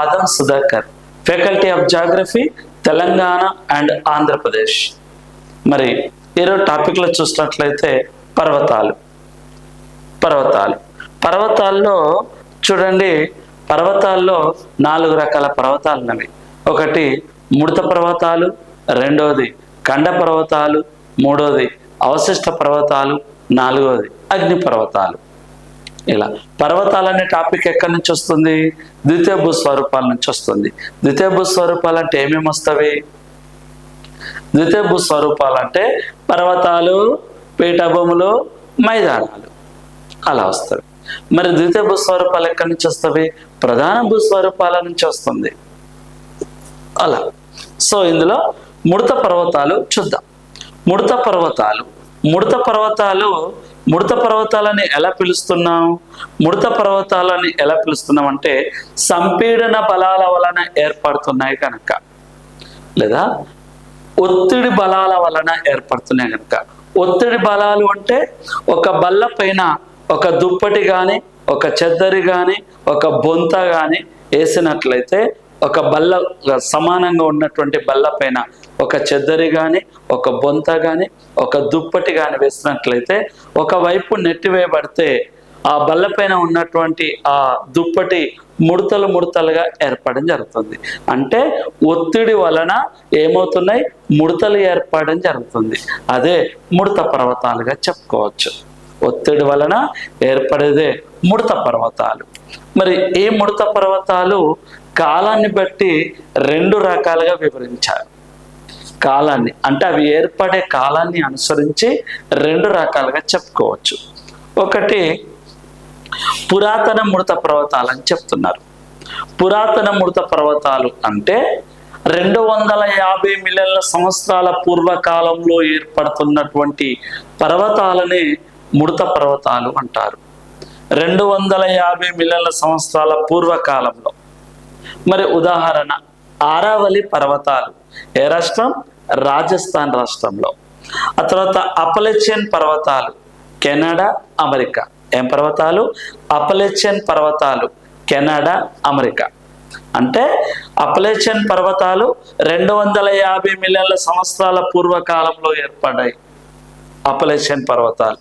పాదం Sudhakar faculty of geography Telangana and Andhra Pradesh. మరి ఈరోజు టాపిక్లో చూసినట్లయితే పర్వతాలు. పర్వతాలు. పర్వతాల్లో చూడండి పర్వతాల్లో నాలుగు రకాల పర్వతాలు ఉన్నవి ఒకటి ముడత పర్వతాలు రెండోది కండ పర్వతాలు మూడోది అవశిష్ట పర్వతాలు నాలుగోది అగ్ని పర్వతాలు. ఇలా. పర్వతాలు అనే టాపిక్ ఎక్కడి నుంచి వస్తుంది? ద్వితీయ భూస్వరూపాల నుంచి వస్తుంది. ద్వితీయ భూస్వరూపాలు అంటే ఏమేమి వస్తవి ద్వితీయ భూస్వరూపాలు అంటే పర్వతాలు పీఠభూములు మైదానాలు. అలా వస్తాయి. మరి ద్వితీయ భూస్వరూపాలు ఎక్కడి నుంచి వస్తవి ప్రధాన భూస్వరూపాల నుంచి వస్తుంది. అలా. సో ఇందులో ముడత పర్వతాలు చూద్దాం. ముడత పర్వతాలు. ముడత పర్వతాలు ముడత పర్వతాలని ఎలా పిలుస్తున్నాం ముడత పర్వతాలని ఎలా పిలుస్తున్నాం అంటే సంపీడన బలాల వలన ఏర్పడుతున్నాయి కనుక. లేదా ఒత్తిడి బలాల వలన ఏర్పడుతున్నాయి కనుక. ఒత్తిడి బలాలు అంటే ఒక బల్ల పైన ఒక దుప్పటి కానీ ఒక చెద్దరి కానీ ఒక బొంత కానీ వేసినట్లయితే ఒక బల్ల సమానంగా ఉన్నటువంటి బల్ల పైన ఒక చెద్దరి కానీ ఒక బొంత కానీ ఒక దుప్పటి కానీ వేసినట్లయితే ఒకవైపు నెట్టివేయబడితే ఆ బల్ల పైన ఉన్నటువంటి ఆ దుప్పటి ముడతలు ముడతలుగా ఏర్పడడం జరుగుతుంది. అంటే ఒత్తిడి వలన ఏమవుతున్నాయి? ముడతలు ఏర్పడడం జరుగుతుంది. అదే ముడత పర్వతాలుగా చెప్పుకోవచ్చు. ఒత్తిడి వలన ఏర్పడేదే ముడత పర్వతాలు. మరి ఈ ముడత పర్వతాలు కాలాన్ని బట్టి రెండు రకాలుగా వివరించారు. కాలాన్ని అంటే అవి ఏర్పడే కాలాన్ని అనుసరించి రెండు రకాలుగా చెప్పుకోవచ్చు. ఒకటి పురాతన మృత పర్వతాలు అని చెప్తున్నారు. పురాతన మృత పర్వతాలు అంటే రెండు వందల యాభై మిలియన్ల సంవత్సరాల పూర్వకాలంలో ఏర్పడుతున్నటువంటి పర్వతాలని మృత పర్వతాలు అంటారు. రెండు వందల యాభై మిలియన్ల సంవత్సరాల పూర్వకాలంలో. మరి ఉదాహరణ ఆరావళి పర్వతాలు. ఏ రాష్ట్రం? రాజస్థాన్ రాష్ట్రంలో. ఆ తర్వాత అపలెచియన్ పర్వతాలు కెనడా అమెరికా. ఏం పర్వతాలు? అపలెచియన్ పర్వతాలు కెనడా అమెరికా. అంటే అపలేచియన్ పర్వతాలు రెండు వందల యాభై మిలియన్ల సంవత్సరాల పూర్వకాలంలో ఏర్పడ్డాయి. అపలేచియన్ పర్వతాలు.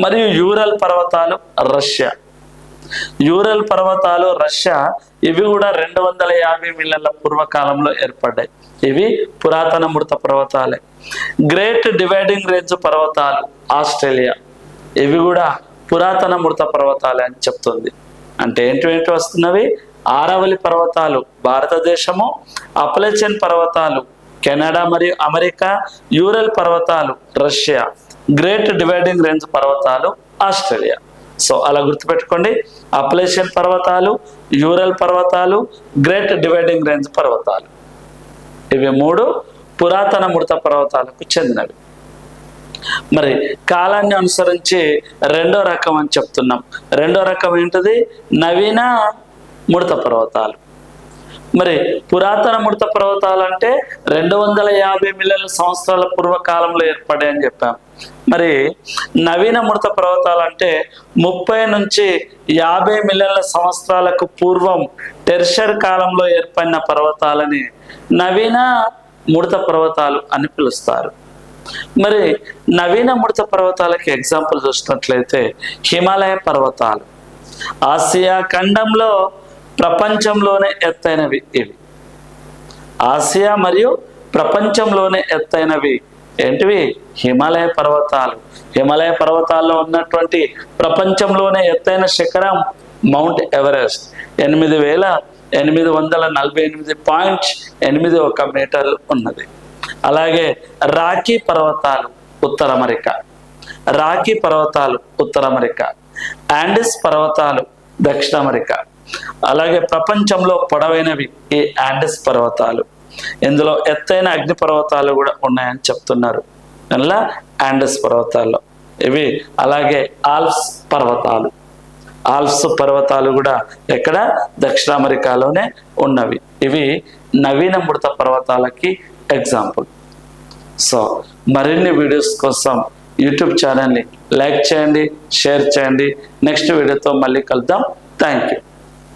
మరియు యూరల్ పర్వతాలు రష్యా. యూరల్ పర్వతాలు రష్యా ఇవి కూడా రెండు వందల యాభై మిలియన్ల పూర్వకాలంలో ఏర్పడ్డాయి. ఇవి పురాతన మృత పర్వతాలే. గ్రేట్ డివైడింగ్ రేంజ్ పర్వతాలు ఆస్ట్రేలియా. ఇవి కూడా పురాతన మృత పర్వతాలే అని చెప్తుంది. అంటే ఏంటి ఏంటి వస్తున్నవి? ఆరవలి పర్వతాలు భారతదేశము అప్లెచెన్ పర్వతాలు కెనడా మరియు అమెరికా యూరల్ పర్వతాలు రష్యా. గ్రేట్ డివైడింగ్ రేంజ్ పర్వతాలు ఆస్ట్రేలియా. సో అలా గుర్తుపెట్టుకోండి. అప్లేషియన్ పర్వతాలు యూరల్ పర్వతాలు గ్రేట్ డివైడింగ్ రేంజ్ పర్వతాలు. ఇవి మూడు పురాతన మృత పర్వతాలకు చెందినవి. మరి కాలాన్ని అనుసరించి రెండో రకం అని చెప్తున్నాం. రెండో రకం ఏంటిది? నవీన మృత పర్వతాలు. మరి పురాతన ముడత పర్వతాలు అంటే రెండు వందల యాభై మిలియన్ల సంవత్సరాల పూర్వకాలంలో ఏర్పడాయి అని చెప్పాం. మరి నవీన ముడత పర్వతాలు అంటే ముప్పై నుంచి యాభై మిలియన్ల సంవత్సరాలకు పూర్వం టెర్షర్ కాలంలో ఏర్పడిన పర్వతాలని నవీన ముడత పర్వతాలు అని పిలుస్తారు. మరి నవీన ముడత పర్వతాలకి ఎగ్జాంపుల్ చూసినట్లయితే హిమాలయ పర్వతాలు. ఆసియా ఖండంలో ప్రపంచంలోనే ఎత్తైనవి ఇవి. ఆసియా మరియు ప్రపంచంలోనే ఎత్తైనవి. ఏంటివి? హిమాలయ పర్వతాలు. హిమాలయ పర్వతాల్లో ఉన్నటువంటి ప్రపంచంలోనే ఎత్తైన శిఖరం మౌంట్ ఎవరెస్ట్. ఎనిమిది వేల ఎనిమిది వందల నలభై ఎనిమిది పాయింట్ ఎనిమిది ఒక మీటర్లు ఉన్నది. అలాగే రాఖీ పర్వతాలు ఉత్తర అమెరికా. రాఖీ పర్వతాలు ఉత్తర అమెరికా. యాండిస్ పర్వతాలు దక్షిణ అమెరికా. అలాగే ప్రపంచంలో పొడవైనవి ఈ ఆండస్ పర్వతాలు. ఇందులో ఎత్తైన అగ్ని పర్వతాలు కూడా ఉన్నాయని చెప్తున్నారు. ఇలా ఆండస్ పర్వతాల్లో. ఇవి అలాగే ఆల్ప్స్ పర్వతాలు. ఆల్ప్స్ పర్వతాలు కూడా ఎక్కడ? దక్షిణ అమెరికాలోనే ఉన్నవి. ఇవి నవీన మృత పర్వతాలకి ఎగ్జాంపుల్. సో మరిన్ని వీడియోస్ కోసం యూట్యూబ్ ఛానల్ని లైక్ చేయండి షేర్ చేయండి. నెక్స్ట్ వీడియోతో మళ్ళీ కలుద్దాం. Thank you